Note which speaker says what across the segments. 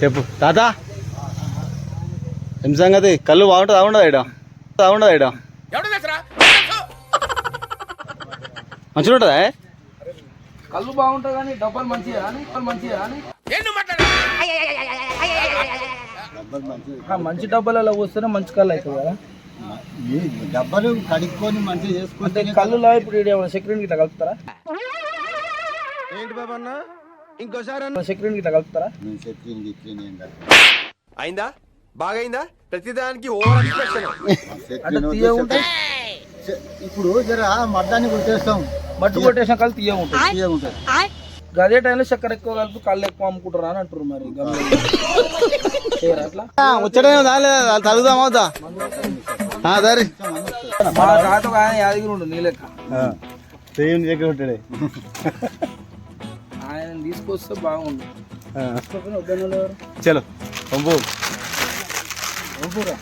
Speaker 1: చెప్పు. తాత? ఏం సంగతి? కళ్ళు బాగుంటుంది బాగుండదు ఇడ బాగుండదు ఇడ మంచిగా ఉంటుందా
Speaker 2: కళ్ళు బాగుంటాయి కానీ డబ్బులు మంచిగా మంచిగా మంచి డబ్బాలలో పోస్తేనే మంచి కళ్ళు అవుతుంది కదా.
Speaker 1: డబ్బలు కడుక్కొని మంచిగా చేసుకుంటే
Speaker 2: కళ్ళులో ఇప్పుడు సెక్యూరిటీ గిట్లా కలుపుతారా?
Speaker 3: ఏంటి బాబు అన్న? ఇంకోసారి
Speaker 2: సెక్యూరిటీ గిట్లా కలుపుతారా?
Speaker 1: నేను ఏం కాదు.
Speaker 3: అయిందా? బాగైందా? ప్రతిదానికి ఓవర్ ఎక్స్ప్రెషన్.
Speaker 2: అంటే
Speaker 1: చెప్పిన
Speaker 2: తీయ ఉంటాయి
Speaker 1: చె- ఇప్పుడు జర మడ్డాన్ని కొట్టేస్తాం.
Speaker 2: మట్టు కొట్టేసిన కళ్ళు తీయ ఉంటాయి.
Speaker 1: తీయగా ఉంటుంది
Speaker 2: అదే టైంలో చక్కెర ఎక్కువ కలిపి కళ్ళు ఎక్కువ అమ్ముకుంటారా అని అంటారు మరి. గమనించి. చేయరా అట్లా?
Speaker 1: తగుదాం అవుతా. దారి.
Speaker 2: మా తాత ఒక ఆయన యాదగిరి ఉండు నీ లెక్క.
Speaker 1: దేవుని దగ్గర ఉంటాడే.
Speaker 2: తీసుకొస్తే బాగుండు?
Speaker 1: చలో పంపు
Speaker 2: పంపురా.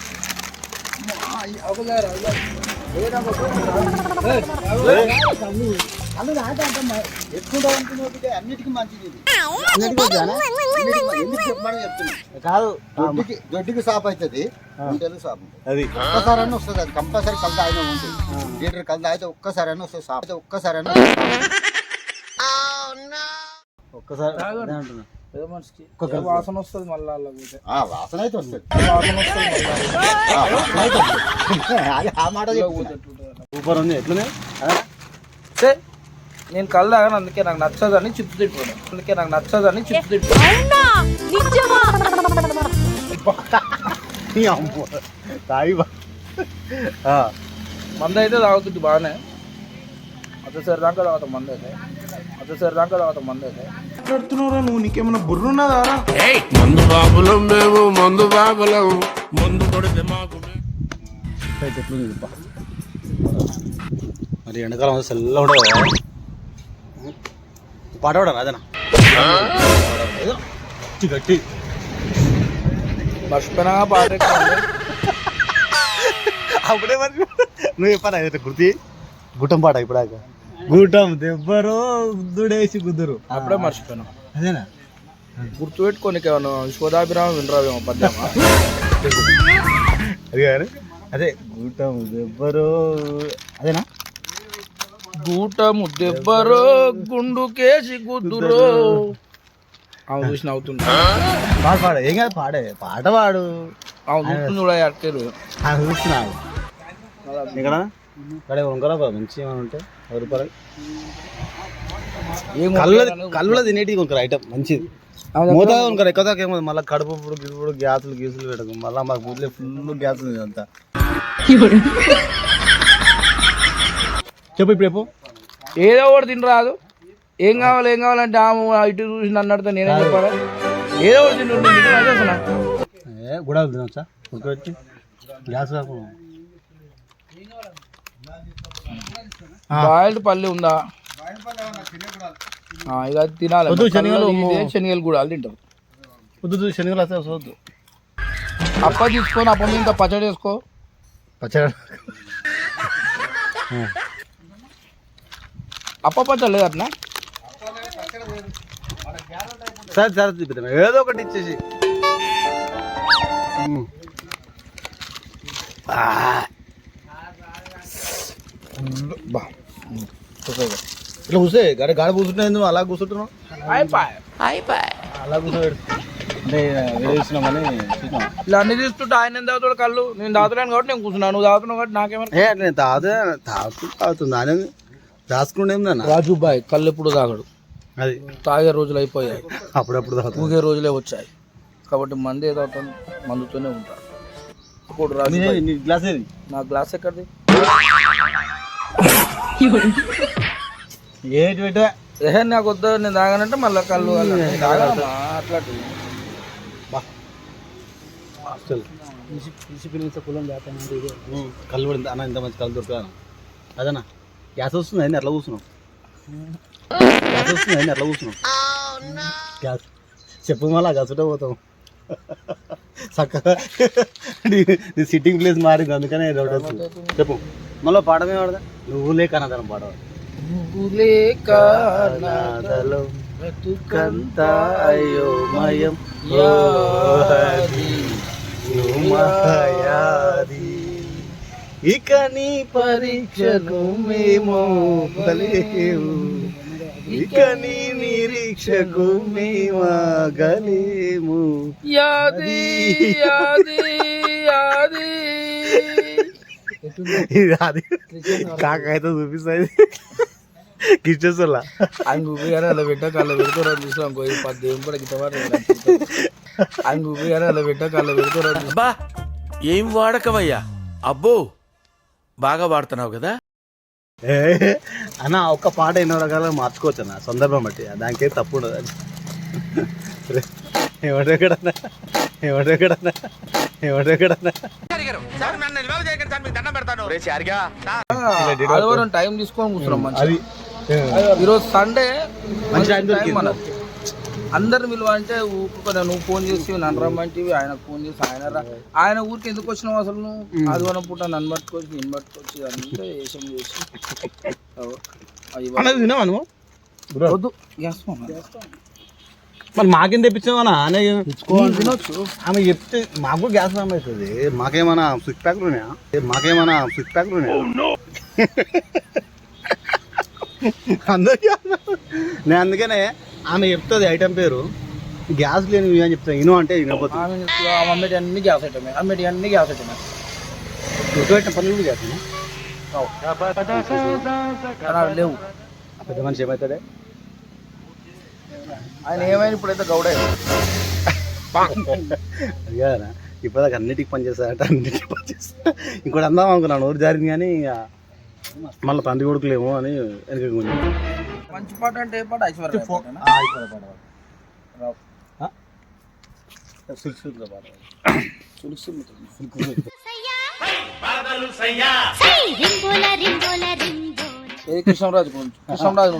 Speaker 1: కాదు దొడ్డికి సాప్ అవుతుంది. గుంటెలు సాప్.
Speaker 4: అది.
Speaker 1: ఒక్కసారి వస్తుంది అది కంపల్సరీ కలత ఆయన ఉంటుంది లీటర్ కలత అయితే ఒక్కసారి అన్న వస్తుంది సాప్ అయితే ఒక్కసారి ఒక్కసారి. అదే అంటున్నా.
Speaker 2: పెద్ద మనిషికి. ఏ వాసన వస్తుంది మళ్ళీ అలా పోతే.
Speaker 1: ఆ వాసన అయితే వస్తుంది.
Speaker 2: వాసన వస్తుంది మళ్ళీ.
Speaker 1: ఆ వాసన అయితే వస్తుంది. అది ఆ మాట
Speaker 2: అలా
Speaker 1: చెప్తున్నా.
Speaker 2: పోతే ఎట్లుంటుంది?
Speaker 1: సూపర్ ఉంది ఎట్లునే
Speaker 2: సే, నేను తాగాను అందుకే నాకు నచ్చదని చిప్స్ తిట్టుకోను అందుకే నాకు నచ్చదని చిప్స్ తిట్టుకోను
Speaker 5: అవునా? నిజమా?
Speaker 1: తాగి బా. ఆ,
Speaker 2: మంద అయితే తాగుతుంది బాగానే. అతసరి దాకా తాగుతాం మంద అయితే. అతసరి దాకా తాగుతాం మంద అయితే
Speaker 4: నువ్వు? నీకేమైనా బుర్రున్నదా
Speaker 6: మందు బాబులం మేము మందు బాబులం. మందు కొడితే మాకు
Speaker 1: అయితే ఎట్లుంది ఇది బా. మరి ఎండాకాలం కదా? పాట పాడరా అదేనా ఏదో గట్టి.
Speaker 2: మర్చిపోయినా పాట.
Speaker 1: అప్పుడే మరి నువ్వు చెప్పాను అయితే గుర్తి? గుట్టం పాట ఇప్పుడాక గుట్టం దెబ్బరో గుద్దుడేసి గుద్దురు.
Speaker 2: అప్పుడే మర్చిపోయినా.
Speaker 1: అదేనా?
Speaker 2: గుర్తుపెట్టుకోని ఏమన్నా శోధాభిరామం వినరావేమో పద్యమా?
Speaker 1: అది అదే గుట్టం దెబ్బరో అదేనా?
Speaker 2: గూటము దెబ్బరో గుండు కేసి గుద్దురో. అవును చూసి నవ్వుతుంటా
Speaker 1: పాట పాడు ఏం కాదు పాడే. పాట పాడు.
Speaker 2: అవును చూస్తుంది కూడా అట్టేరు
Speaker 1: ఆయన చూస్తున్నాడు ఇక్కడ ఇక్కడ ఉంకరా బాబు మంచి ఏమైనా ఉంటే పది రూపాయలు కళ్ళు
Speaker 2: కొనుక్కోవాలని
Speaker 1: కళ్ళు తినేటివి కొనుక్కరు ఐటమ్ మంచిది.
Speaker 2: అవును,
Speaker 1: మూత కొనుక్కరు ఎక్కువ దాకా ఏమో మళ్ళీ కడుపు ఇప్పుడు గిప్పుడు గ్యాసులు గీసులు పెట్టకు మళ్ళీ మాకు బుద్ధిలో ఫుల్ గ్యాస్ ఉంది అంతా చెప్పు ఇప్పుడు చెప్పు.
Speaker 2: ఏదో ఒకటి తినరాదు ఏం కావాలి ఏం కావాలంటే ఆమె ఇటు చూసి నన్ను అడితే నేనేం చెప్పాలి? ఏదో ఒకటి తింటుంటే
Speaker 1: గుడాలు తినొచ్చా? ఉడకబెట్టి? గ్యాస్ కాకుండా.
Speaker 2: బాయిల్డ్ పల్లి ఉందా? ఆ, ఇక తినాలి.
Speaker 1: శనగలు
Speaker 2: కూడా వాళ్ళు తింటారు.
Speaker 1: వద్దు శనగలు వస్తే వద్దు.
Speaker 2: అప్ప తీసుకొని అప్ప మీద పచ్చడి వేసుకో
Speaker 1: పచ్చడి
Speaker 2: అప్ప పచ్చడి లేదు అట్లా?
Speaker 1: సరే సరే చూపిద్దాం ఏదో ఒకటి ఇచ్చేసి. బా. ఇట్లా కూర్చో గడ గాడ కూర్చుంటున్నావు నువ్వు అలా కూర్చుంటున్నావు?
Speaker 2: అయిపోయి
Speaker 1: అలా కూర్చోబెడు అంటే వేస్తున్నామని చూసినాం
Speaker 2: ఇలా అన్ని తీసుకుంటే ఆయన ఎంత తాగుతాడు కళ్ళు? నేను తాగుతున్నాను కాబట్టి నేను కూర్చున్నాను నువ్వు తాగుతున్నావు కాబట్టి నాకేమైనా
Speaker 1: ఏ నేను తాగుతా తాగుతూ తాగుతుంది? ఆయన రాసుకుంటే
Speaker 2: రాజు బాయ్ కళ్ళు ఎప్పుడు తాగడు.
Speaker 1: అది.
Speaker 2: తాగే రోజులు అయిపోయాయి.
Speaker 1: అప్పుడప్పుడు తాగుతుంది
Speaker 2: ఊగే రోజులే వచ్చాయి. కాబట్టి మంది ఏదో మందుతోనే ఉంటాడు ఇప్పుడు రాజు బాయ్.
Speaker 1: నీ గ్లాస్ ఏది?
Speaker 2: నా గ్లాస్ ఎక్కడిది?
Speaker 1: ఏటి పెట్టా
Speaker 2: ఏహే నాకు వద్దు నేను తాగానంటే మళ్ళీ కళ్ళు అట్లాంటివి
Speaker 1: కళ్ళు పడింది. అన్న ఇంత మంచి కళ్ళు దొరకదా అదన్నా గ్యాస్ వస్తుంది అని అట్లా కూర్చున్నావు. గ్యాస్ వస్తుంది అని అట్లా కూర్చున్నావు. గ్యాస్. చెప్పు మళ్ళా గసుటే పోతాం చక్కగా నీ సిట్టింగ్ ప్లేస్ మారింది అందుకనే డౌట్ వస్తుంది. చెప్పు. మళ్ళీ పాడమే పాడదా నువ్వు లేక అన్నదనం పాడవాలి
Speaker 2: లేక
Speaker 1: అనాథలం కంతా అయోమయం
Speaker 2: యాది.
Speaker 1: ఇక నీ పరీక్షను మేము బలేవు ఇక నీ నిరీక్షకు మేమగలేము
Speaker 2: యాది యాది యాది.
Speaker 1: ఇది అది కాకైతే చూపిస్తుంది. కిచ్చేసోళ్ళ
Speaker 2: అంగు గారు అలా పెట్టాక అలా పెడుతున్నారు చూసాం ఇంకో ఈ పది ఏం కూడా గిట్ట అంగు గారు అలా పెట్టాక అలా పెడుతున్నారు
Speaker 5: బా ఏం వాడకవయ్యా? అబ్బో బాగా వాడుతున్నావు కదా.
Speaker 1: ఏ, అన్న ఒక్క పాట ఎన్నో రకాలుగా మార్చుకోవచ్చు అన్న సందర్భం బట్టి. దానికేం తప్పు ఉండదు అది. ఎవడెక్కడన్నా ఎవడెక్కడన్నా ఎవడెక్కడన్నా
Speaker 2: ఆదివారం టైం తీసుకొని కూర్చున్నాం ఈరోజు సండే
Speaker 1: మంచి టైం దొరికింది.
Speaker 2: అందరిని విలువ అంటే ఊరుకునే నువ్వు ఫోన్ చేసి నన్ను రమ్మంటివి ఆయనకు ఫోన్ చేసి ఆయన రా. ఆయన ఊరికి ఎందుకు వచ్చినావు అసలు నువ్వు? ఆదివారం పూట నన్ను పట్టుకొచ్చి నేను పట్టుకొచ్చి అంతా వేషం చేసి. వద్దు
Speaker 1: మరి మాకేం తెప్పించావన్నా అనే
Speaker 2: తినొచ్చు
Speaker 1: ఆమె చెప్తే మాకు గ్యాస్ రామ్ అవుతుంది. మాకేమైనా స్విచ్ ప్యాక్లు ఉన్నాయా? ఏ, మాకేమైనా స్విచ్ ప్యాక్లు ఉన్నాయా? అందరికీ అన్నా. నేను అందుకనే ఆమె చెప్తుంది ఐటమ్ పేరు. గ్యాస్ లేని అని చెప్తాను ఇను అంటే
Speaker 2: ఆమె అమ్మేటి అన్ని గ్యాస్ ఐటమే అమ్మేటి అన్ని గ్యాస్ ఐటమే.
Speaker 1: ఉడకబెట్టిన పనులు కూడా
Speaker 2: అవి. లేవు.
Speaker 1: పెద్ద మనిషి ఏమవుతాడే?
Speaker 2: ఆయన ఏమైనా ఇప్పుడైతే గౌడే.
Speaker 1: అడిగారా ఇప్పుడు అన్నిటికి పని చేస్తారట అన్నిటికి పని చేస్తా ఇంకోటి అందాం అనుకున్నాను ఊరు జారింది కానీ ఇక మళ్ళీ తండ్రి కొడుకులేమో అని వెనక కొంచెం
Speaker 2: మంచి పాట అంటే ఏ పాట? ఐశ్వర్య కృష్ణరాజు కృష్ణరాజు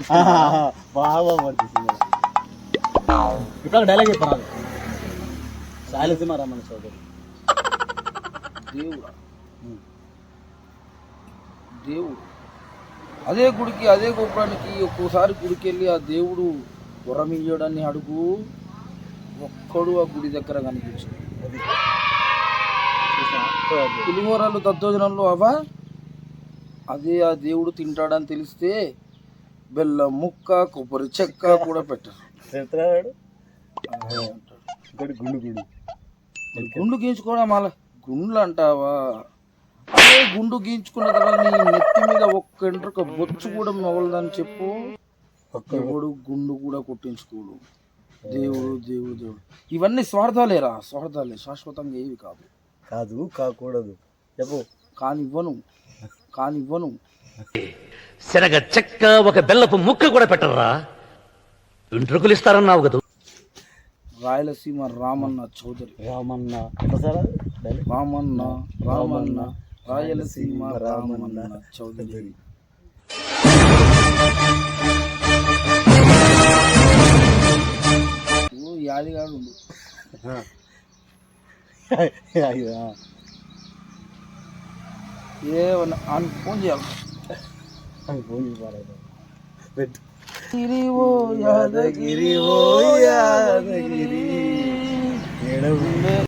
Speaker 1: బాగా పడుతుంది ఇప్పుడు డైలాగ్ చెప్పాను సాయలసీమ రమ్మని సోదరు.
Speaker 2: దేవుడా? దేవుడు. అదే గుడికి అదే గోపురానికి ఒక్కోసారి గుడికి వెళ్ళి ఆ దేవుడు వరం ఇయ్యడాన్ని అడుగు ఒక్కడు ఆ గుడి దగ్గర కనిపించు పులిహోరాలు దద్దోజనంలో అవా? అదే ఆ దేవుడు తింటాడని తెలిస్తే బెల్లం ముక్క కొబ్బరి చెక్క కూడా పెట్టరు.
Speaker 1: చెప్తున్నాడు ఇంకోటి గుండు గుండు.
Speaker 2: గుండు గీయించుకోవడం అలా గుండ్లు అంటావా? అదే గుండు గీయించుకున్న తర్వాత నీ నెత్తి మీద ఒక్క ఎంట్రుక బొచ్చు కూడా మొగలదని చెప్పు. ఎవడు గుండు కూడా కొట్టించుకోడు. దేవుడు దేవుడు దేవుడు. ఇవన్నీ స్వార్థాలేరా? స్వార్థాలే. శాశ్వతంగా ఏవి కాదు.
Speaker 1: కాదు కాకూడదు. చెప్పు.
Speaker 2: కాని ఇవ్వను కాని ఇవ్వను
Speaker 7: శనగ చెక్క ఒక బెల్లపు ముక్క కూడా పెట్టరా? వెంట్రుకలు ఇస్తారన్నావు కదా.
Speaker 2: రాయలసీమ రామన్న చౌదరి.
Speaker 1: రామన్న.
Speaker 2: రామన్న రామన్న రాయలసీమ రామన్న చౌదరి.
Speaker 1: అయ్యో
Speaker 2: ఏమన్నా ఆయన ఫోన్ చేయాలి?
Speaker 1: ఫోన్ చేయాలి పెట్టు.
Speaker 2: యాదగిరి ఓ యాదగిరి
Speaker 1: ఓ యాదగిరి